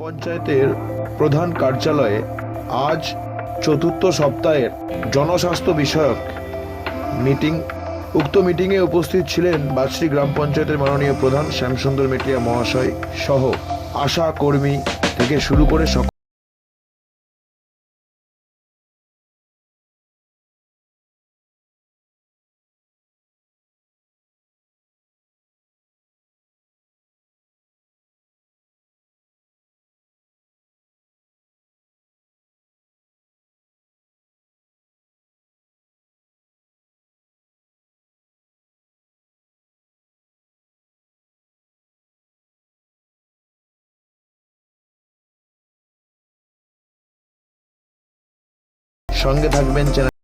পঞ্চায়েতের প্রধান কার্যালয়ে আজ চতুর্থ সপ্তাহের জনস্বাস্থ্য বিষয়ক মিটিং। উক্ত মিটিংয়ে উপস্থিত ছিলেন বাদশ্রী গ্রাম পঞ্চায়েতের মাননীয় প্রধান শ্যামসুন্দর মেটিয়া মহাশয় সহ আশা কর্মী থেকে শুরু করে সকল সঙ্গে থাকবেন চ্যানেল